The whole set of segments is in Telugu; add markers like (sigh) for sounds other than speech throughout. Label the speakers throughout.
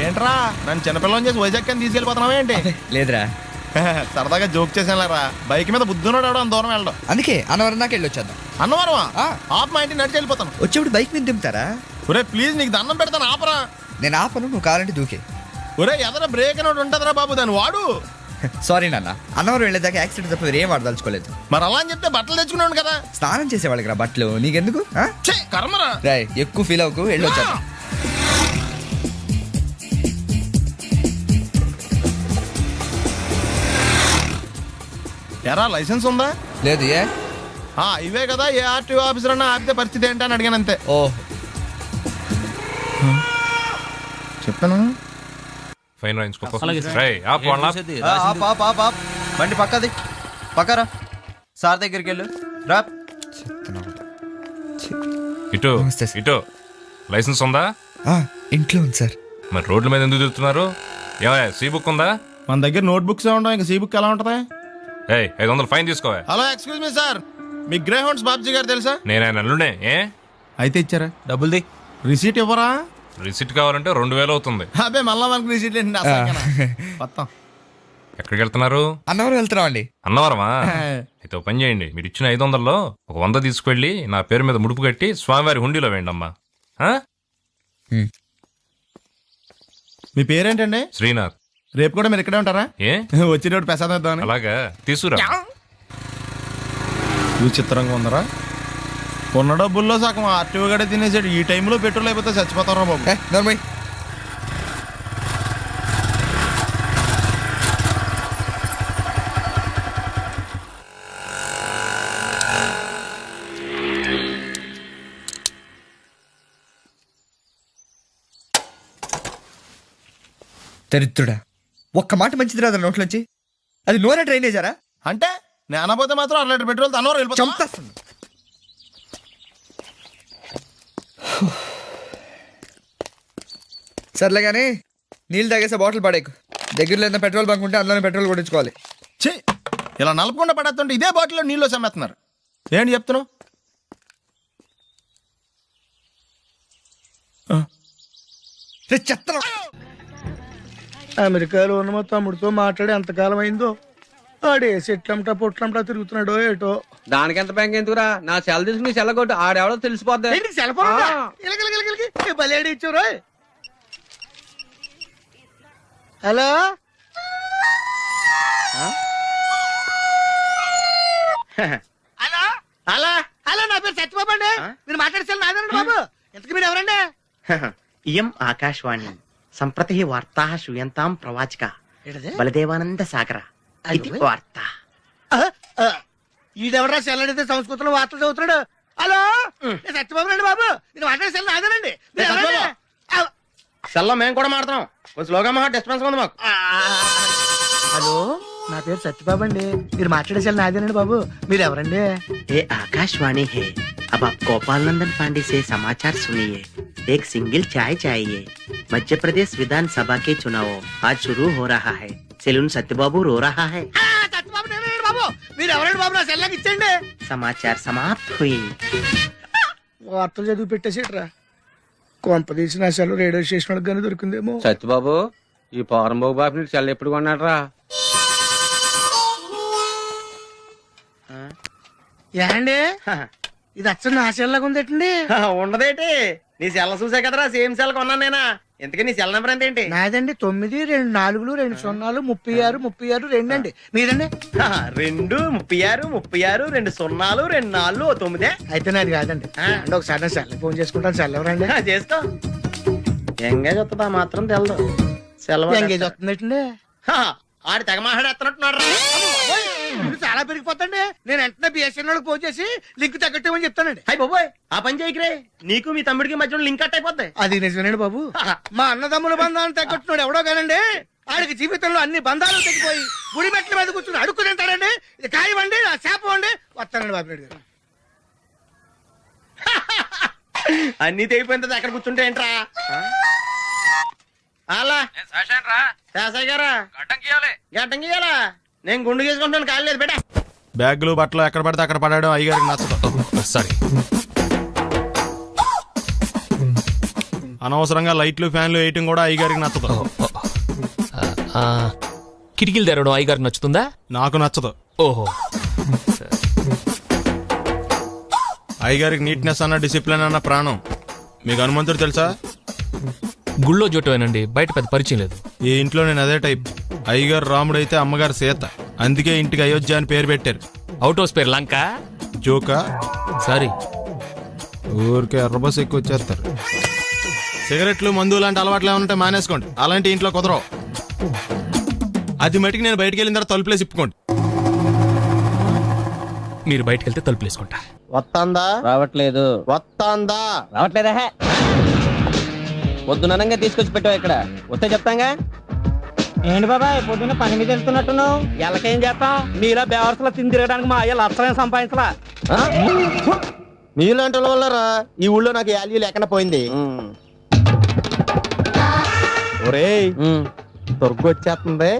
Speaker 1: ఏంట్రా? నన్ను చిన్నపిల్లని చేసి వైజాగ్ అని తీసుకెళ్ళిపోతున్నావా ఏంటి?
Speaker 2: లేదురా. (laughs)
Speaker 1: సరదాగా జోక్ చేసానులేరా బైక్ మీద బుద్ధున్నాడు అంత దూరం వెళ్ళడం.
Speaker 2: అందుకే అన్నవరం దాకా వెళ్ళి వచ్చేద్దాం
Speaker 1: అన్నవరమా?
Speaker 2: ఆ.
Speaker 1: ఆప్ మా ఇంటికి నడిచి వెళ్ళిపోతాను.
Speaker 2: వచ్చేప్పుడు బైక్ మీద దింపుతారా?
Speaker 1: ఒరే ప్లీజ్ నీకు దండం పెడతాను ఆపరా.
Speaker 2: నేను ఆపను నువ్వు కావాలంటే దూకే.
Speaker 1: ఒరే ఎదర బ్రేక్ అని ఒకటి ఉంటుందిరా బాబు దాన్ని వాడు. (laughs)
Speaker 2: సారీ నాన్న అన్నవరం వెళ్ళేదాకా యాక్సిడెంట్ తప్ప వేరేం వాడదలుచుకోలేదు
Speaker 1: మరి అలా అని చెప్తే బట్టలు తెచ్చుకున్నాను కదా.
Speaker 2: స్నానం చేసేవాళ్ళకి రా బట్టలు నీకెందుకు?
Speaker 1: కర్మరా.
Speaker 2: ఎక్కువ ఫీల్ అవ్వకు వెళ్ళి
Speaker 1: ఎరా లైసెన్స్ ఉందా?
Speaker 2: లేదు ఏ.
Speaker 1: ఆ ఇవే కదా ఏ ఆర్టీఓ ఆఫీసర్ అన్నా ఆపితే పరిస్థితి ఏంటి అని అడిగాను అంతే.
Speaker 2: ఓ.
Speaker 1: చెప్పాను?
Speaker 3: ఫైన్ రాయించుకో రేయ్, ఆపు వాళ్ళని ఆపు.
Speaker 4: ఆ, ఆప్, ఆప్, ఆప్, ఆప్. బండి పక్కది. పక్కరా సార్ దగ్గరికి వెళ్ళు. రా.
Speaker 3: ఇటు
Speaker 2: నమస్తే సార్.
Speaker 3: ఇటు. లైసెన్స్ ఉందా?
Speaker 2: ఆ, ఇంట్లో ఉంది సార్.
Speaker 3: మరి రోడ్ల మీద ఎందుకు తిరుగుతున్నారు? ఏమయ్య సీ బుక్ ఉందా?
Speaker 1: మన దగ్గర నోట్ బుక్స్ ఉండవు ఇంకా సీ బుక్ ఎలా ఉంటది?
Speaker 3: ఏయ్ ఐదు వందలు fine తీసుకోవా.
Speaker 1: Hello excuse me sir. మీ గ్రే హౌండ్స్ బాబ్జీ గారు తెలుసా?
Speaker 3: నేను ఆయన అల్లుడే ఏ?
Speaker 1: అయితే ఇచ్చారా?
Speaker 4: డబ్బుల్ది
Speaker 1: రిసీట్ ఇవ్వరా?
Speaker 3: రిసిట్ కావాలంటే రెండు వేలు అవుతుంది.
Speaker 1: అబ్బే మళ్ళా మనకు రిసీట్ ఏంటి. మొత్తం.
Speaker 3: ఎక్కడికి వెళ్తున్నారు?
Speaker 2: అన్నవరం వెళ్తున్నాం అండి
Speaker 3: అన్నవరమా అయితే ఒక పని చేయండి మీరు ఇచ్చిన ఐదు వందల్లో ఒక వంద తీసుకువెళ్ళి నా పేరు మీద ముడుపు కట్టి స్వామివారి హుండీలో వేయండి అమ్మా?
Speaker 1: మీ పేరేంటండి?
Speaker 3: శ్రీనాథ్.
Speaker 1: రేపు కూడా మీరు ఇక్కడే ఉంటారా?
Speaker 3: ఏ? (laughs)
Speaker 1: వచ్చేటప్పుడు ప్రసాదం ఇద్దామని.
Speaker 3: అలాగా? తీసుకురా.
Speaker 1: విచిత్రంగా ఉందరా. ఉన్న డబ్బుల్లో సగం ఆర్టీఓ గడే తినేసాడు. ఈ టైంలో పెట్రోల్ అయిపోతే చచ్చిపోతారా బాబు?
Speaker 2: నోర్మయ్ దరిద్రుడా. ఒక్క మాట మంచిది రాదా నోట్లోంచి. అది నోరే డ్రైనేజారా
Speaker 1: అంటే నేను అనబోతే మాత్రం అర లీటర్ పెట్రోల్ తనవారు వెళ్ళిపోతా.
Speaker 2: చంపేస్తుంది సర్లే కానీ నీళ్ళు తాగేసే బాటిల్ పడేకు. దగ్గరలో ఏదైనా పెట్రోల్ బంక్ ఉంటే అందులోనే పెట్రోల్ కొట్టించుకోవాలి.
Speaker 1: ఛీ ఇలా నలపకుండా పడేస్తుంటే ఇదే బాటిల్లో నీళ్ళు సమ్మేస్తున్నారు ఏంటి చెప్తున్నావు?
Speaker 2: రే, చెత్తలో
Speaker 5: అమెరికాలో ఉన్న మా తమ్ముడితో మాట్లాడి ఎంతకాలం అయిందో ఆడే చెట్లంటా పొట్లంటా తిరుగుతున్నాడో ఏటో.
Speaker 6: దానికి ఎంత బ్యాంక్ ఎందుకురా? నా సెల్ తీసుకుని సెల్ కొట్టు. ఆడెవడో తెలిసిపోద్ది.
Speaker 5: ఇచ్చారు హలో? హలో? హలో? హలో నా పేరు సత్యబాబు అండి. మీరు మాట్లాడేసారు నాదండి బాబు. ఎంతకు మీరు ఎవరండి?
Speaker 7: ఇయం ఆకాశవాణి సంప్రతి వార్తా శ్రూయంతాం ప్రవాచక
Speaker 5: ఏంటది?
Speaker 7: బలదేవానంద సాగర ఇది
Speaker 5: అయ్యో.
Speaker 7: వార్త
Speaker 5: ఆ, ఆ. ఈడెవరా సెల్ అడిగితే సంస్కృతంలో వార్తలు చదువుతున్నాడు హలో నేను సత్యబాబు అండి బాబు మీరు మాట్లాడే సెల్ నాదేనండి మీరు
Speaker 1: ఏ,
Speaker 5: ఎవరండి?
Speaker 1: సత్యబాబు.
Speaker 5: ఆ,
Speaker 7: సెల్లో మేము కూడా మాడతాం కొంచెం స్లోగా మా డిస్టర్బెన్స్ ఉంది మాకు
Speaker 5: ఆ, హలో నా పేరు సత్యబాబు అండి మీరు మాట్లాడే సెల్ నాదేనండి బాబు మీరు ఎవరండి
Speaker 7: ये आकाशवाणी है अब आप गोपाल नंदन पांडे से समाचार सुनिए एक सिंगल चाय चाहिए मध्य प्रदेश विधानसभा के चुनाव आज शुरू हो रहा है सेलून सत्यबाबू रो रहा है
Speaker 5: ఆ, సత్యబాబు నేనండి బాబు మీరు ఎవరండి బాబు నా సెల్ నాకు ఇచ్చండి
Speaker 7: समाचार समाप्त हुई
Speaker 5: వార్తలు చదివి పెట్టేసేట్రా కొంప తీసి నా సెల్ రేడియో స్టేషన్ వాళ్ళకి కానీ దొరికిందేమో
Speaker 6: సత్యబాబు ఈ పౌరంబాబు బాబు నీకు సెల్ ఎప్పుడు కొన్నాడు రా
Speaker 5: ఏండి ఇది అచ్చ నా సెల్ లాగా ఉందేటండి
Speaker 7: ఉండదేటి నీ సెల్ చూసా కదరా సేమ్ సెల్ కొన్నాను నేనా? ఇంతకీ నీ సెల్ నెంబర్ ఎంతేంటి
Speaker 5: నాదండి తొమ్మిది రెండు నాలుగులు రెండు సున్నాలు ముప్పై ఆరు ముప్పై ఆరు రెండు అండి మీదండి
Speaker 7: హా, రెండు ముప్పై ఆరు ముప్పై ఆరు రెండు సున్నాలు రెండు నాలుగు ఓ తొమ్మిదే.
Speaker 5: అయితే నాది కాదండి. అంటే ఒకసారి నా సెల్ ఫోన్ చేసుకుంటాను. సెల్ ఎవరండి?
Speaker 7: హా, చేసుకో. ఎంగేజ్ వస్తుందా? మాత్రం తెలదు. సెలవు
Speaker 5: ఎంగేజ్ వస్తుందండి
Speaker 7: ఆడు తెగ మాట్లాడేస్తున్నట్టున్నాడు
Speaker 5: చాలా పెరిగిపోతండి నేను వెంటనే బిఎస్ఎన్ ఫోన్ చేసి లింక్ తగ్గట్టమని చెప్తానండి.
Speaker 7: హై బాబోయ్ ఆ పని చేయకరే. నీకు మీ తమ్ముడికి మధ్యలో లింక్ కట్ అయిపోద్ది.
Speaker 5: అది నిజమేనండి బాబు. మా అన్నదమ్ముల బంధాలను తగ్గట్టున్నాడు ఎవడో కానండి. ఆడికి జీవితంలో అన్ని బంధాలు తెగిపోయి గుడి మెట్ల మీద కూర్చుని అడుక్కు తింటాడండి. ఇది కాయవండి నా శాపం అండి వస్తానండి బాబు నాయుడు గారు.
Speaker 7: అన్ని తెగిపోయిన తర్వాత ఎక్కడ కూర్చుంటే ఏంట్రా? అలా శాసయ్య గారా? గడ్డం గీయాలా? నేను గుండు గీసుకుంటాను కాలేదు లేదు బేటా
Speaker 1: బ్యాగులు బట్టలు ఎక్కడ పడితే అక్కడ పడడం అయ్యగారికి నచ్చదు.
Speaker 3: సారీ
Speaker 7: అనవసరంగా లైట్లు ఫ్యాన్లు వేయటం కూడా అయ్యగారికి నచ్చదు.
Speaker 8: ఆ, కిటికీలు తెరవడం అయ్యగారికి నచ్చుతుందా?
Speaker 7: నాకు నచ్చదు.
Speaker 8: ఓహో.
Speaker 7: అయ్యగారికి నీట్నెస్ అన్న డిసిప్లిన్ అన్న ప్రాణం. మీకు హనుమంతుడు తెలుసా?
Speaker 8: గుళ్ళో జోటమేనండి బయట పెద్ద పరిచయం లేదు.
Speaker 7: ఈ ఇంట్లో నేను అదే టైప్. అయ్యగారు రాముడు అయితే అమ్మగారు సీత. అందుకే ఇంటికి అయోధ్య అని పేరు పెట్టారు.
Speaker 8: అవుట్ హౌస్ పేరు లంక?
Speaker 7: జోకా?
Speaker 8: సారీ.
Speaker 7: ఊరికే ఎర్రబస్ ఎక్కువ వచ్చేస్తారు సిగరెట్లు మందు లాంటి అలవాట్లు ఏమైనా ఉంటే మానేసుకోండి. అలాంటి ఇంట్లో కుదరవు. అది మటుకు నేను బయటికి వెళ్ళిన తర్వాత తలుపులేసి ఇప్పుకోండి.
Speaker 8: మీరు బయటకు వెళ్తే తలుపులు వేసుకుంటా
Speaker 9: వస్తాందా
Speaker 6: రావట్లేదు.
Speaker 9: వస్తాందా
Speaker 6: రావట్లేదా? పొద్దుననంగా తీసుకొచ్చి పెట్టావు ఇక్కడ. వస్తే చెప్తాంగా? ఏంటి బాబాయ్ పొద్దున్న పని మీద వెళ్తున్నట్టున్నావు? ఎలాకేం చేస్తాం? మీలా బేవర్సలో తిని తిరగడానికి మా అయ్య లక్షణం సంపాదించలా.
Speaker 9: మీలాంటి వాళ్ళ వల్లరా ఈ ఊళ్ళో నాకు వాల్యూ లేకుండా పోయింది. ఒరేయ్ దుర్గ వచ్చేస్తుంది.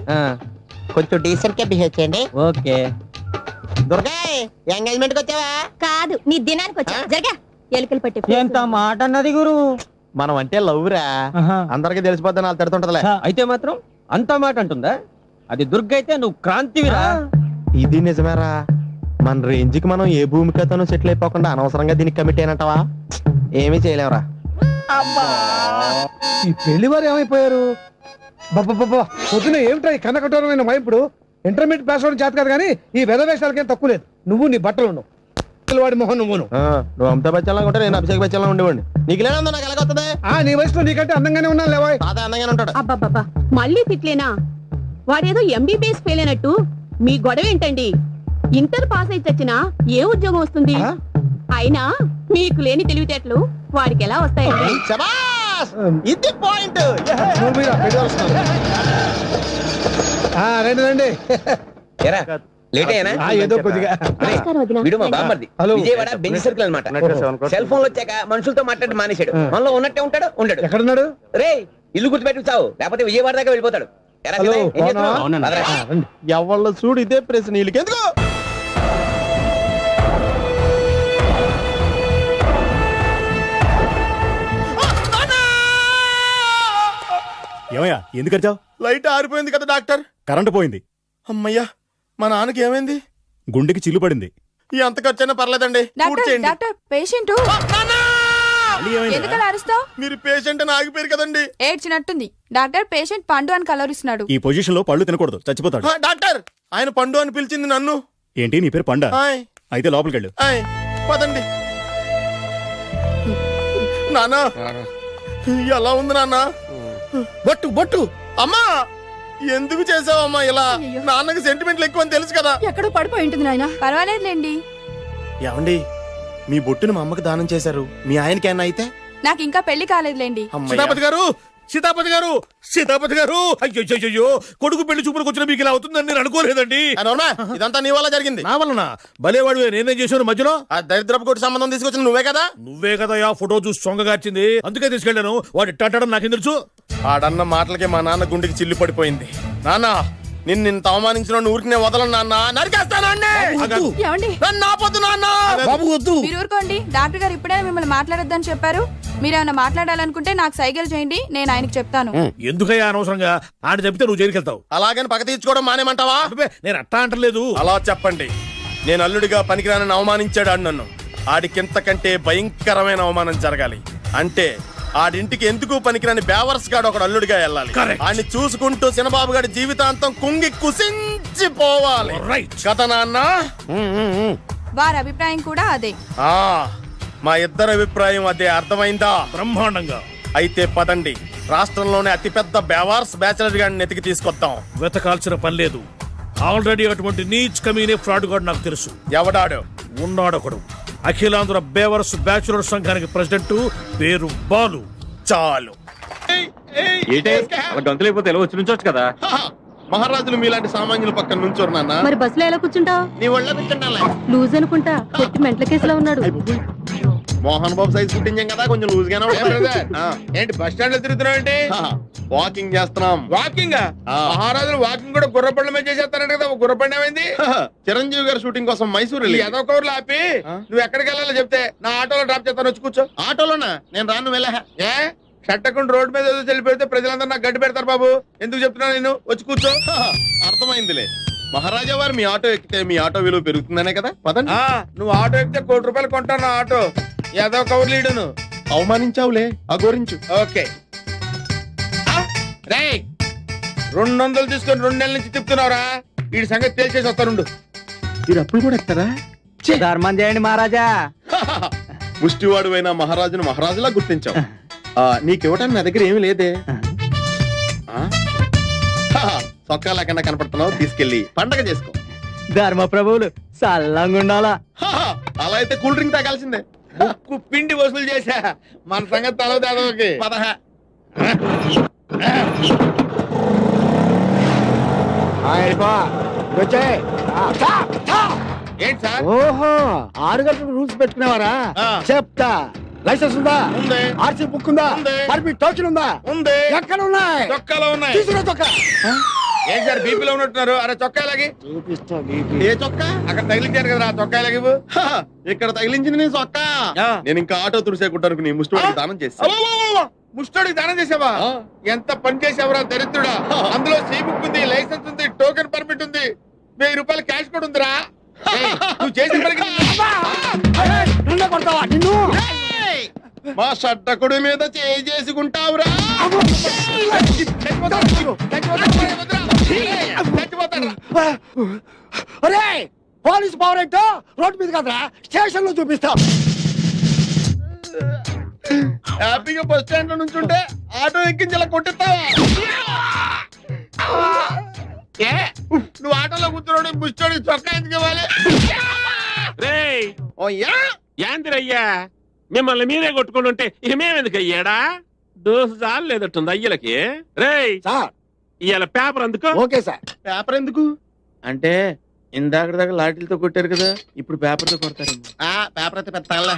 Speaker 9: కొంచెం డీసెంట్గా బిహేవ్ చేయండి.
Speaker 6: ఓకే.
Speaker 9: దుర్గా ఎంగేజ్మెంట్కి వచ్చావా?
Speaker 10: కాదు నీ దినానికి వచ్చా. జరగా ఎలుకలు పట్టి
Speaker 6: ఎంత మాట అన్నది గురు?
Speaker 9: మనం అంటే లవ్ రా అందరికి తెలిసిపోద్దని వాళ్ళు తిడుతుంటదిలే.
Speaker 6: అయితే మాత్రం అంత మాట అంటుందా? అది దుర్గ అయితే నువ్వు క్రాంతివిరా.
Speaker 9: ఇది నిజమేరా. మన రేంజ్కి మనం ఏ భూమికతోనూ సెటిల్ అయిపోకుండా అనవసరంగా దీనికి కమిట్ అయినట్టవా? ఏమీ చేయలేవురా.
Speaker 11: ఈ పెళ్ళి వారు ఏమైపోయారు? బాబా పొద్దున ఏమిటా ఈ కన్నకఠోరమైన వైపుడు ఇంటర్మీడియట్ పాస్ అవడం చేత కాదు కానీ ఈ వెద వేషాలకేం తక్కువ లేదు. నువ్వు నీ బట్టలు ఉండవు వాడి మొహం నువ్వును.
Speaker 9: ఆ, నువ్వు అమితాబ్ బచ్చన్ లాగా ఉంటే నేను అభిషేక్ బచ్చన్ లాగా ఉండేవాడిని. నీకు లేనందో నాకు ఎలాగొస్తుంది
Speaker 11: ఆ నీ వయసులో నీకంటే అందంగానే ఉన్నాను లేవా
Speaker 9: తాత అందంగానే ఉంటాడు.
Speaker 10: అబ్బాబ్బా మళ్ళీ తిట్లేనా? వాడేదో ఎంబీబీఎస్ ఫెయిల్ అయినట్టు. మీ గొడవ ఏంటండి? ఇంటర్ పాస్ అయితే చచ్చినా ఏ ఉద్యోగం వస్తుంది? అయినా మీకు లేని తెలివితేటలు వాడికి ఎలా వస్తాయండి?
Speaker 9: ఇది పాయింట్
Speaker 11: రండి రండి.
Speaker 6: లేట్ అయ్యానా?
Speaker 11: ఆ, ఏదో కొద్దిగా.
Speaker 6: వీడు మా బామ్మర్ది. విజయవాడ బెంజ్ సర్కిల్ అనమాట సెల్ ఫోన్ వచ్చాక మనుషులతో మాట్లాడి మానేశాడు. మనలో ఉన్నట్టే ఉంటాడు ఉండడు.
Speaker 11: ఎక్కడున్నాడు?
Speaker 6: రే ఇల్లు గుర్తుపెట్టి చావు. లేకపోతే విజయవాడ దాకా వెళ్ళిపోతాడు.
Speaker 9: ఎవళ్ళ చూడు ఇదే ప్రశ్న. వీళ్ళకి ఎందుకు?
Speaker 12: ఏమయ్యా? ఎందుకు వచ్చావు
Speaker 7: లైట్ ఆరిపోయింది కదా డాక్టర్.
Speaker 12: కరెంటు పోయింది.
Speaker 7: అమ్మయ్యా. మా నాన్నకి ఏమైంది?
Speaker 12: గుండెకి చిల్లు పడింది.
Speaker 7: ఎంత ఖర్చైనా పర్లేదండి.
Speaker 12: Doctor patient?
Speaker 10: ఎందుకలా అరుస్తావు?
Speaker 7: మీరు పేషెంట్ అని ఆగిపోయారు కదండి.
Speaker 10: ఏడ్చినట్టుంది. డాక్టర్ పేషెంట్ పండు అని కలరిస్తున్నాడు
Speaker 12: ఈ పొజిషన్లో పళ్ళు తినకూడదు. చచ్చిపోతాడు.
Speaker 7: ఆ, డాక్టర్ ఆయన పండు అని పిలిచింది నన్ను.
Speaker 12: ఏంటి? నీ పేరు పండ?
Speaker 7: ఆయ్.
Speaker 12: అయితే లోపలికి వెళ్ళు.
Speaker 7: ఆయ్ పదండి. నానా ఎలా ఉంది నాన్న? బొట్టు బొట్టు. అమ్మా! ఎందుకు చేసావమ్మా ఇలా? నాన్నకి సెంటిమెంట్లు ఎక్కువ అని తెలుసు కదా.
Speaker 10: ఎక్కడో పడిపోయి ఉంటుంది నాయన. పర్వాలేదులేండి.
Speaker 7: ఏమండి మీ బొట్టును మా అమ్మకి దానం చేశారు. మీ ఆయనకి ఏమన్నా అయితే?
Speaker 10: నాకు ఇంకా పెళ్ళి కాలేదులేండి.
Speaker 7: సీతాపతి గారు సీతాపతి గారు సీతాపతి గారు. అయ్యో అయ్యో కొడుకు పెళ్ళి చూపులకు వచ్చిన మీకు ఇలా అవుతుందని నేను అనుకోలేదండి. ఇదంతా నీ వల్ల జరిగింది. నా వలన భలేవాడు నేనేం చేశాను మధ్యలో? ఆ దరిద్రపు కొట్టి సంబంధం తీసుకొచ్చిన నువ్వే కదా? నువ్వే కదా ఆ ఫోటో చూసి సొంగగార్చింది. అందుకే తీసుకెళ్ళాను. వాడు ఇట్టాడడం నాకేం తెలుసు? ఆడన్న మాటలకే మా నాన్న గుండెకి చిల్లు పడిపోయింది. నాన్న నిన్ను నిన్ను అవమానించిన ఊరికి నేను వదలను నాన్న. నరికేస్తానండి
Speaker 10: ఏమండి?
Speaker 7: నన్ను ఆపొద్దు నాన్న. బాబు వద్దు.
Speaker 10: మీరు ఊరుకోండి. డాక్టర్ గారు ఇప్పుడే మిమ్మల్ని మాట్లాడొద్దని చెప్పారు. మీరు ఏమైనా మాట్లాడాలనుకుంటే నాకు సైకిల్ చేయండి. నేను ఆయనకి చెప్తాను.
Speaker 13: ఎందుకయ్యా అనవసరంగా? ఆడ చెప్తే నువ్వు జైలుకి వెళ్తావు.
Speaker 7: అలాగని పగ తీర్చుకోవడం మానేమంటావా?
Speaker 13: అబ్బే, నేను అట్టా అంటలేదు.
Speaker 7: అలా చెప్పండి. నేను అల్లుడిగా పనికిరానని అవమానించాడు ఆడు నన్ను. ఆడికింతకంటే భయంకరమైన అవమానం జరగాలి. అంటే ఆడింటికి ఎందుకు పనికిరాని బేవర్స్ గాడు ఒకడు అల్లుడిగా వెళ్ళాలి. ఆడిని చూసుకుంటూ చిన్నబాబు గారి జీవితాంతం కుంగి కుసించిపోవాలి. కదా నాన్న?
Speaker 10: వారి అభిప్రాయం కూడా అదే.
Speaker 7: ఆ మా ఇద్దరి అభిప్రాయం అదే. అర్థమైందా?
Speaker 13: బ్రహ్మాండంగా.
Speaker 7: అయితే పదండి. రాష్ట్రంలోనే అతిపెద్ద బేవార్స్ బ్యాచిలర్ గాడిని ఎతికి తీసుకొద్దాం.
Speaker 13: వెతకాల్సిన పని లేదు. ఆల్రెడీ అటువంటి నీచ్ కమీనే ఫ్రాడ్ గాడు నాకు తెలుసు.
Speaker 7: ఎవడాడు?
Speaker 13: ఉన్నాడొకడు. అఖిలాంధ్ర బేవరస్ బ్యాచులర్ సంఘానికి ప్రెసిడెంట్ పేరు బాలు.
Speaker 7: చాలు.
Speaker 6: గంతులైపోతే ఎలా వచ్చి నుంచోచ్చు కదా?
Speaker 7: మహారాజులు మీలాంటి సామాన్యుల పక్కన నుంచోరు నాన్న.
Speaker 10: మరి బస్సులో ఎలా కూర్చుంటావు?
Speaker 7: నీ ఒళ్ళ కూర్చుండాలి
Speaker 10: లూజ్ అనుకుంటా కొట్టి మెంట్ల కేసులో ఉన్నాడు.
Speaker 7: మోహన్ బాబు సైజ్ పుట్టించాం కదా కొంచెం లూజ్ గానే
Speaker 11: ఏంటి బస్ స్టాండ్లో తిరుగుతున్నావు ఏంటి
Speaker 7: వాకింగ్ చేస్తున్నాం.
Speaker 11: వాకింగ్. మహారాజులు వాకింగ్ కూడా గుర్రపండ్ల మీద చేసేస్తారంట కదా గుర్రపండి ఏమైంది?
Speaker 7: చిరంజీవి గారి షూటింగ్ కోసం మైసూర్
Speaker 11: ఎదో కౌర్లు ఆపి? నువ్వు ఎక్కడికి వెళ్ళాలో చెప్తే నా ఆటోలో డ్రాప్ చేస్తాను వచ్చి కూర్చో.
Speaker 7: ఆటోలోనా? నేను రాను వెళ్ళా
Speaker 11: ఏ?
Speaker 1: షట్టకుండా రోడ్డు మీద ఏదో చెల్లి పెడితే ప్రజలందరూ నాకు గడ్డి పెడతారు బాబు. ఎందుకు చెప్తున్నా నేను? వచ్చి కూర్చో.
Speaker 7: అర్థమైందిలే. మహారాజా వారు మీ ఆటో ఎక్కితే మీ ఆటో విలువ పెరుగుతుందనే కదా? పదండి.
Speaker 1: నువ్వు ఆటో ఎక్కితే కోటి రూపాయలు కొంటాను ఆటో. ఏదో కవర్ లీడును?
Speaker 7: అవమానించావులే అఘోరించు.
Speaker 1: ఓకే. రే రెండు వందలు తీసుకొని రెండు నెలల నుంచి తిప్పుతున్నావురా? వీడి సంగతి తేల్చేసి వస్తానుండు.
Speaker 7: మీరు అప్పుడు కూడా ఎత్తారా?
Speaker 14: ధర్మం చేయండి మహారాజా. (laughs)
Speaker 7: ముష్టివాడు అయిన మహారాజును మహారాజులా గుర్తించావు ఆ, నీకివ్వటానికి నా దగ్గర ఏమీ లేదే. చొక్కా లేకుండా కనపడుతున్నావు తీసుకెళ్ళి పండగ చేసుకో.
Speaker 14: ధర్మ ప్రభువులు సల్లంగా ఉండాలా?
Speaker 7: అలా అయితే కూల్ డ్రింక్ తాగాల్సిందే.
Speaker 1: ముక్కు పిండి వసూలు చేశా. మన సంగతి తల
Speaker 7: పదహ.
Speaker 1: ఏంటి సార్?
Speaker 15: ఓహో ఆరు గంటలకు రూల్స్ పెట్టుకునేవారా. చెప్తా. లైసెన్స్ ఉందా?
Speaker 1: ఉంది.
Speaker 15: ఆర్సీ బుక్ ఉందా?
Speaker 1: ఉంది.
Speaker 15: పర్మిట్ టోకెన్ ఉందా?
Speaker 1: ఉంది.
Speaker 15: ఎక్కడ ఉన్నాయి
Speaker 1: చొక్కాలో ఉన్నాయి.
Speaker 15: తీసుకురా
Speaker 1: ఏంటి సార్ బీపీలో ఉన్నట్టున్నారు? అరే చొక్కా లాగి
Speaker 15: చూపిస్తా
Speaker 7: ఏ చొక్కా?
Speaker 1: అక్కడ తగిలించారు కదా ఆ చొక్కా లాగి ఇవ్వు.
Speaker 7: హహ, ఇక్కడ తగిలించింది నీ చొక్కా. నేను ఇంకా ఆటో తుడిసేకుంటాను నీ ముష్టివాడికి దానం చేస్తా.
Speaker 1: అవ్వవ్వవ్వ! ముష్టోడికి దానం చేసావా. ఎంత పని చేసావురా దరిద్రుడా? అందులో సీ బుక్ ఉంది లైసెన్స్ ఉంది టోకెన్ పర్మిట్ ఉంది. వెయ్యి రూపాయలు క్యాష్ కూడా ఉందిరా. నువ్వు చేసిన పనికి
Speaker 15: కొడతావా? నిన్ను?
Speaker 7: మా షట్టకుడి మీద చేయి చేసుకుంటావురా.
Speaker 15: అరే పోలీస్ పవర్ ఏంటో రోడ్డు మీద కదరా స్టేషన్లో చూపిస్తా.
Speaker 7: హ్యాపీగా బస్ స్టాండ్లో నుంచుంటే ఆటో ఎక్కించి ఇలా కొట్టిస్తావా?
Speaker 1: ఏ నువ్వు ఆటోలో కూర్చున్నాడు ముష్టోడికి చొక్కా ఎందుకు ఇవ్వాలి?
Speaker 7: Oh yeah.
Speaker 16: యాందిరయ్యా మిమ్మల్ని మీరే కొట్టుకుని ఉంటే ఇమేమెందుకు అయ్యాడా? దోసు చాలు లేదట్టుంది అయ్యలకి. రేయ్!
Speaker 15: సార్!
Speaker 16: ఇవాళ పేపర్ అందుకో.
Speaker 15: Okay sir.
Speaker 7: పేపర్ ఎందుకు?
Speaker 1: అంటే ఇందాక దాకా లాఠీలతో కొట్టారు కదా ఇప్పుడు పేపర్తో కొడతారు
Speaker 7: ఆ పేపర్ అయితే పెద్ద తగలే.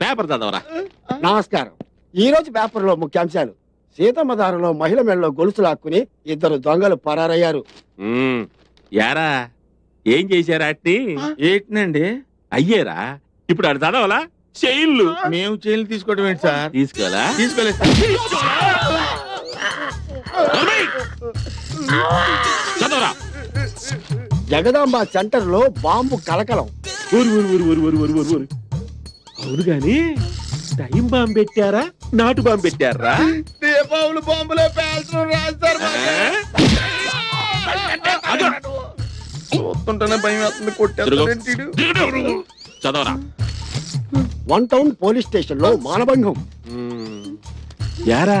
Speaker 16: పేపర్ చదవరా?
Speaker 15: నమస్కారం. ఈ రోజు పేపర్లో ముఖ్యాంశాలు. సీతమ్మ దారిలో మహిళ మెడలో గొలుసు లాక్కుని ఇద్దరు దొంగలు పరారయ్యారు.
Speaker 16: ఉమ్, యారా? ఏం చేశారా అట్ని?
Speaker 1: ఏంటండి
Speaker 16: అయ్యేరా? ఇప్పుడు అది చదవాలా? చెయ్యిళ్ళు
Speaker 1: మేము చేయలు తీసుకోవడం ఏంటి సార్?
Speaker 16: తీసుకోవాలా?
Speaker 1: తీసుకోలేదు.
Speaker 16: చదవరా?
Speaker 15: జగదాంబ సెంటర్లో బాంబు కలకలం.
Speaker 16: ఊరు ఊరు ఊరు ఊరు ఊరు ఊరు ఊరు ఊరు. అవును గాని టైం బాంబు పెట్టారా? నాటు బాంబు పెట్టారా?
Speaker 1: దీపావళి బాంబులో పేల్చడం రాస్తారు
Speaker 7: చూస్తుంటేనే భయం వేస్తుంది కొట్టేస్తాడేంటి ఈడు?
Speaker 16: చదవరా?
Speaker 15: వన్ టౌన్ పోలీస్ స్టేషన్లో మానభంగం
Speaker 16: యారా?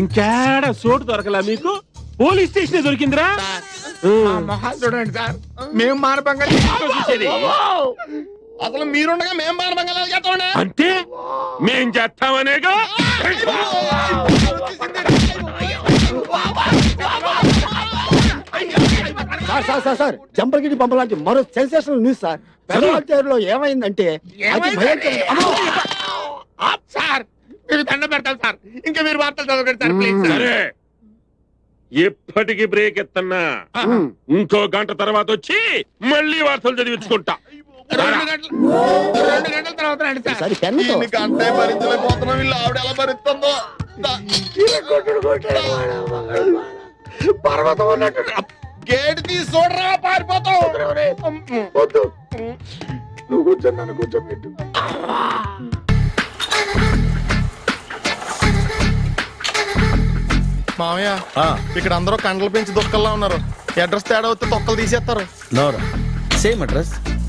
Speaker 16: ఇంకేడ చోటు దొరకలా మీకు? పోలీస్ స్టేషన్ దొరికిందిరా?
Speaker 1: చూడండి సార్. మేము మానభంగా
Speaker 16: చూసేది.
Speaker 7: అసలు మీరుండగా మేం బాణబంగాలు చేస్తామండి
Speaker 16: అంటే మేం చేస్తామనేగా?
Speaker 15: సార్ సార్ సార్ సార్ జంపలగిరి పంప లాంటి మరో సెన్సేషనల్ న్యూస్ సార్. పెదవాళ్ళలో ఏమైందంటే అతి భయంకర అమ్మో!
Speaker 1: సార్ మీరు దండ పెడతారు సార్. ఇంకా మీరు వార్తలు చదవకండి సార్ ప్లీజ్. సార్.
Speaker 16: సరే ఎప్పటికి బ్రేక్ ఎత్తన్నా?
Speaker 15: ఉమ్.
Speaker 16: ఇంకో గంట తర్వాత వచ్చి మళ్ళీ వార్తలు చదివించుకుంటా.
Speaker 1: రెండు గంటలు రెండు గంటల తర్వాత రండి సార్.
Speaker 15: ఈసారి పెన్నుతో
Speaker 7: దీనికి అంటే భరించలేకపోతున్నాం. వీళ్ళు ఆవిడ ఎలా భరిస్తుందో. దా- గేట్ తీసి చూడరా పారిపోతావు. మామయ్య ఇక్కడ అందరూ కండలు పెంచి దుక్కల్లా ఉన్నారు. అడ్రస్ తేడా వస్తే తొక్కలు తీసేస్తారు.
Speaker 17: నోరా. Same address.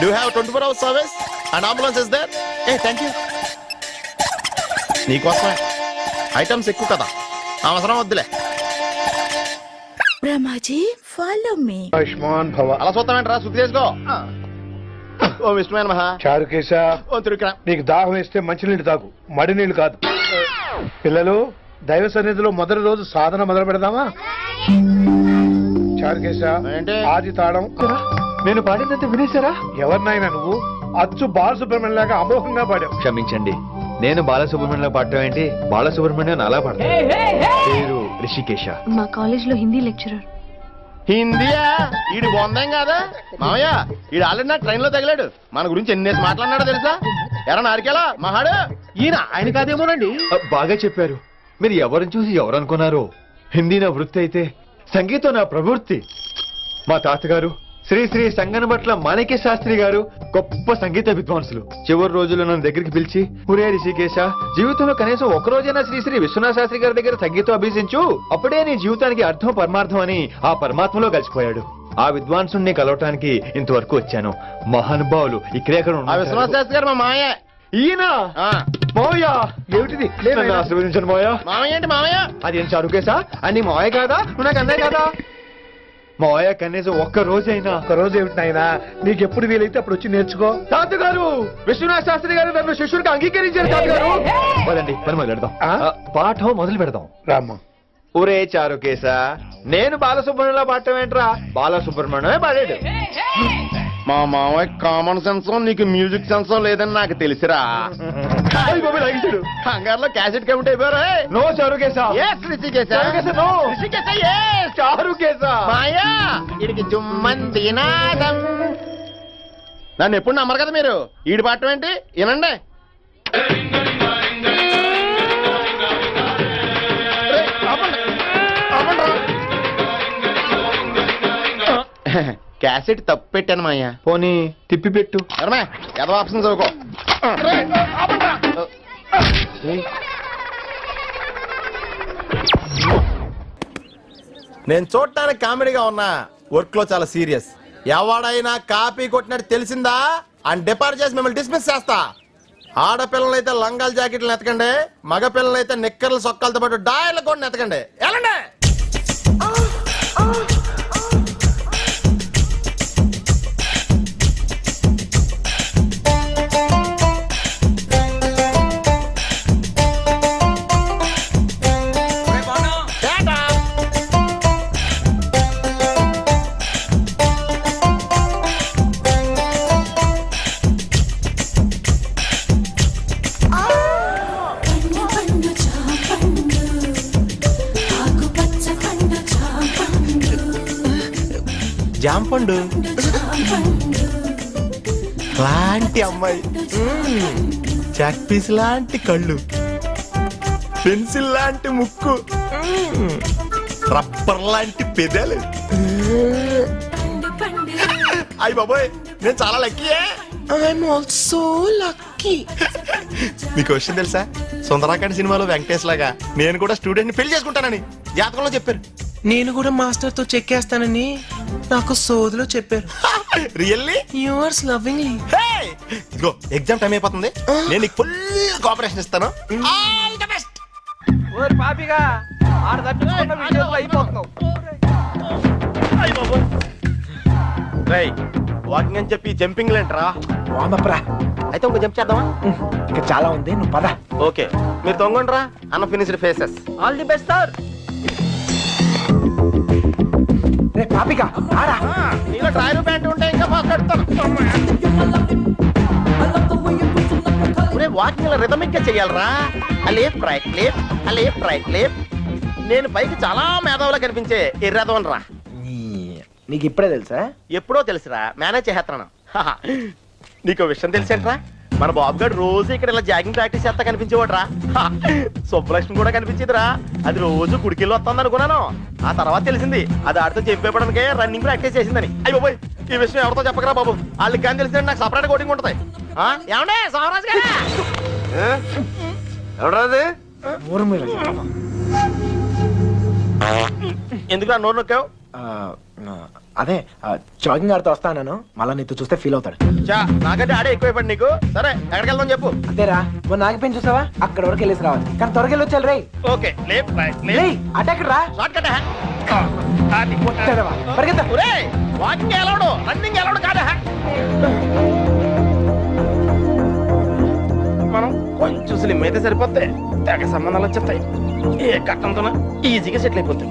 Speaker 7: do have twenty four hours service and ambulance is there a thank you నీకోసమే. ఐటమ్స్ ఎక్కువ కదా. అవసరం వద్దులే.
Speaker 18: బ్రహ్మాజీ ఫాలో మీ
Speaker 5: ఆయుష్మాన్ భవ.
Speaker 7: అలా చూస్తామేంట్రా శుద్ధి చేసుకో ఓ విష్ణుమైన మహా
Speaker 5: చారుకేశ
Speaker 7: ఓ తిరుక్రా.
Speaker 5: నీకు దాహం వేస్తే మంచినీళ్ళు తాగు. మడి నీళ్ళు కాదు. పిల్లలు దైవ సన్నిధిలో మొదటి రోజు సాధన మొదలు పెడదామా? చారుకేశ
Speaker 7: ఏంటి?
Speaker 5: ఆది తాళం. నేను పాడినంత వినేశారా? ఎవరినైనా నువ్వు? అచ్చు బాలసుబ్రహ్మణ్యం లాగా అమోఘంగా పాడావు.
Speaker 19: క్షమించండి. నేను బాలసుబ్రహ్మణ్యంలో పాడటం ఏంటి? బాలసుబ్రహ్మణ్యం అలా పాడతాను పేరు రిషికేశ.
Speaker 18: మా కాలేజ్లో హిందీ లెక్చరర్.
Speaker 7: హిందీయా? ఈడు బొందేం కాదా? మామయ్య ఈడు ఆల్రెడీ నా ట్రైన్లో తగిలాడు. మన గురించి ఎన్నేసి మాట్లాడినాడో తెలుసా? ఎరా నారికేలా మహాడు. ఈయన ఆయన కాదేమోనండి?
Speaker 19: బాగా చెప్పారు. మీరు ఎవరిని చూసి ఎవరు అనుకున్నారు హిందీ నా వృత్తి అయితే సంగీతం నా ప్రవృత్తి. మా తాతగారు శ్రీ శ్రీ సంగనబట్ల మాణిక్య శాస్త్రి గారు గొప్ప సంగీత విద్వాంసులు. చివరి రోజుల్లో నన్ను దగ్గరికి పిలిచి ఒరే రిషికేశ జీవితంలో కనీసం ఒక రోజైనా శ్రీ శ్రీ విశ్వనాథ శాస్త్రి గారి దగ్గర సంగీతం అభ్యసించు. అప్పుడే నీ జీవితానికి అర్థం పరమార్థం అని ఆ పరమాత్మలో కలిసిపోయాడు. ఆ విద్వాంసుని కలవటానికి ఇంతవరకు వచ్చాను. మహానుభావులు ఇక్కడే అక్కడ
Speaker 7: ఆ విశ్వనాథ. శాస్త్రి గారు మా
Speaker 19: ఈయన?
Speaker 5: ఏమిటిది?
Speaker 19: ఆశీర్వదించండి అదేం చరుకేసా అని మావయ్య కాదా? నాకు అన్నయ్య కాదా? మావయ్య కనీసం ఒక్క రోజైనా.
Speaker 5: ఒక రోజు ఏమిటి నాయనా? నీకు ఎప్పుడు వీలైతే అప్పుడు వచ్చి నేర్చుకో.
Speaker 19: తాతగారు విశ్వనాథ శాస్త్రి గారు నన్ను శిష్యుడికి అంగీకరించారు తాతగారు. పదండి పని మొదలు పెడదాం?
Speaker 5: ఆ,
Speaker 19: పాఠం మొదలు పెడదాం.
Speaker 5: రామ్మా.
Speaker 19: ఒరే చారుకేశా నేను బాలసుబ్రహ్మణ్యంలో పాడటం ఏంట్రా? బాలసుబ్రహ్మణ్యమే పాడాడు
Speaker 7: మా మామయ్య కామన్ సెన్స్ నీకు మ్యూజిక్ సెన్స్ లేదని నాకు తెలిసిరా. కంగారులో క్యాసెట్ కమిటీ అయిపోయారా
Speaker 19: నో
Speaker 7: ఎస్ రిషికేశ. మాయా జుమ్మంది నాదం. నన్ను ఎప్పుడు నమ్మరు కదా మీరు? ఈడి పాఠం ఏంటి? వినండి. ఆపండి. ఆపండి. (laughs) క్యాసెట్ తప్పు పెట్టాను మాయ్యా.
Speaker 19: పోనీ తిప్పి పెట్టు
Speaker 7: ఎదవ ఆప్షన్ చదువుకో. నేను చూడటానికి కామెడీగా ఉన్నా వర్క్లో చాలా సీరియస్. ఎవడైనా కాపీ కొట్టినట్టు తెలిసిందా? అని డిపార్ట్ చేసి మిమ్మల్ని డిస్మిస్ చేస్తా. ఆడపిల్లలైతే లంగాల జాకెట్లు ఎతకండి మగ పిల్లలైతే నిక్కర్లు సొక్కలతో పాటు డాయర్లు కూడా ఎతకండి వెళ్ళండి జాంపండు లాంటి అమ్మాయి. మ్మ్. చాక్ పీస్ లాంటి కళ్ళు. పెన్సిల్ లాంటి ముక్కు. రబ్బర్ లాంటి పెదలు. అయ్యి బాబోయ్ నేను చాలా లక్కీయే ఐఎమ్ ఆల్సో లక్కీ మీకు విషయం తెలుసా? సుందరాకాండ్ సినిమాలో వెంకటేష్ లాగా నేను కూడా స్టూడెంట్ని పెళ్ళి చేసుకుంటానని జాతకంలో చెప్పారు.
Speaker 6: నేను కూడా మాస్టర్తో చెక్కేస్తానని నాకు సోదిలో చెప్పారు.
Speaker 7: రియల్లీ
Speaker 6: యూఆర్స్ లవింగ్లీ
Speaker 7: ఇదిగో ఎగ్జామ్ టైం అయిపోతుంది. నేను నీకు ఫుల్ కోఆపరేషన్ ఇస్తాను. ఆల్ ద బెస్ట్
Speaker 6: ఓరి పాపిగా ఆడ తప్పించుకున్న విషయంలో అయిపోతున్నావు.
Speaker 7: రై వాకింగ్ అని చెప్పి జంపింగ్ లేంట్రా
Speaker 6: వామప్రా.
Speaker 7: అయితే ఇంకో జంప్ చేద్దామా?
Speaker 6: ఇంకా చాలా ఉంది నువ్వు పద.
Speaker 7: ఓకే మీరు తొంగండ్రా? అన్న finished faces
Speaker 6: all the best sir
Speaker 20: రే పాపిక ఆడా
Speaker 7: నీలో డ్రాయర్ ప్యాంట్ ఉంటే ఇంకా మాట్లాడతాను. వాకింగ్ రిథమిక్గా చెయ్యాలరా. Left right left left right left నేను పైకి చాలా మేధావులా కనిపించే ఎర్రదవన్ రా
Speaker 20: నీకు ఇప్పుడే తెలుసా?
Speaker 7: ఎప్పుడో తెలుసురా మేనేజ్ చేస్తున్నాను నీకు విషయం తెలిసేంట్రా? మన బాబు గారు రోజు ఇక్కడ ఇలా జాగింగ్ ప్రాక్టీస్ చేస్తా కనిపించేవాడు రా సుబ్బలక్ష్మి కూడా కనిపించేదిరా. అది రోజు గుడికెళ్ళి వస్తుంది అనుకున్నాను. ఆ తర్వాత తెలిసింది అది ఆడితో చెప్పేపడానికి రన్నింగ్ ప్రాక్టీస్ చేసిందని. అయ్యో పోయి ఈ విషయం ఎవరితో చెప్పకరా బాబు? వాళ్ళకి కానీ తెలిసిందంటే నాకు సపరేట్ కోటింగ్ ఉంటుంది? ఏమండే సోమరాజు గారు? ఎందుకు నా నోరు నొక్కావు?
Speaker 20: అదే జాగింగ్ ఆడుతూ వస్తాను మళ్ళీ నీతో చూస్తే ఫీల్ అవుతాడు.
Speaker 7: చా నాకంటే ఆడే ఎక్కువైపోయింది నీకు? సరే ఎక్కడికి వెళ్దాం చెప్పు.
Speaker 20: అంతేరా మొన్న ఆగిపోయిన చూసావా? అక్కడ వరకు వెళ్ళేసి రావాలి. కానీ త్వరగా వెళ్ళి వచ్చారు రే
Speaker 7: ఓకే
Speaker 20: అటాక్ రా
Speaker 7: షార్ట్ కట్ వాకింగ్ ఎలవడు రన్నింగ్ ఎలవడు కాదా మనం కొంచెం స్లిమ్ అయితే సరిపోతే తెగ సంబంధాలు వచ్చేస్తాయి. ఏ కట్టంతో ఈజీగా సెటిల్ అయిపోతాయి.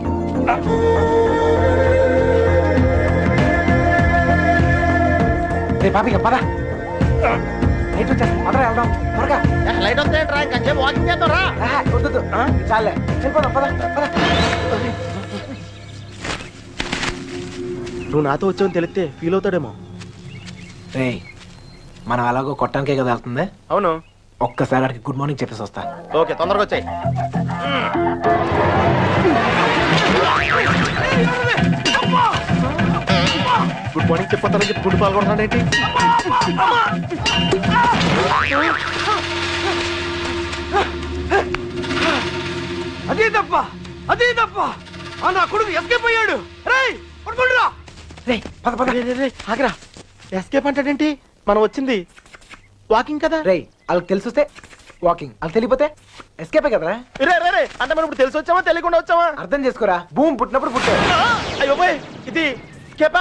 Speaker 20: రే పాపిక పద. నైట్ వచ్చేస్తా పదరా వెళ్దాం. త్వరగా.
Speaker 7: లైట్ వస్తే రా ఇంకా వాకింగ్ చేద్దాం రా
Speaker 20: వద్దు. చాలే. వెళ్ళిపోదాం పద పద.
Speaker 7: నువ్వు నాతో వచ్చావని తెలిస్తే ఫీల్ అవుతాడేమో.
Speaker 20: రే మనం అలాగో కొట్టడానికే కదా వెళ్తుంది?
Speaker 7: అవును.
Speaker 20: ఒక్కసారి అడిగి గుడ్ మార్నింగ్ చెప్పేసి వస్తా.
Speaker 7: ఓకే తొందరగా వచ్చాయి. గుడ్ మార్నింగ్ చెప్పొద్దని చెప్పి గుడ్ పాల్గొంటున్నాడు ఏంటి?
Speaker 20: అదే తప్ప అదే తప్ప. ఆ నా కొడుకు ఎస్కేప్ అయ్యాడు. రేయ్ పడుకుంటురా రే పద పద
Speaker 7: రే, రే, రే, ఆగరా. ఎస్కేప్ అంటాడేంటి మనం వచ్చింది వాకింగ్ కదా?
Speaker 20: రేయ్ వాళ్ళకి తెలిసి వస్తే వాకింగ్ వాళ్ళకి తెలియపోతే ఎస్కేపే కదరా?
Speaker 7: రే రే రే అంటే మనం ఇప్పుడు తెలిసి వచ్చామా? తెలియకుండా వచ్చామా?
Speaker 20: అర్థం చేసుకోరా. భూమి పుట్టినప్పుడు పుట్టాడు
Speaker 7: అయ్యో ఇది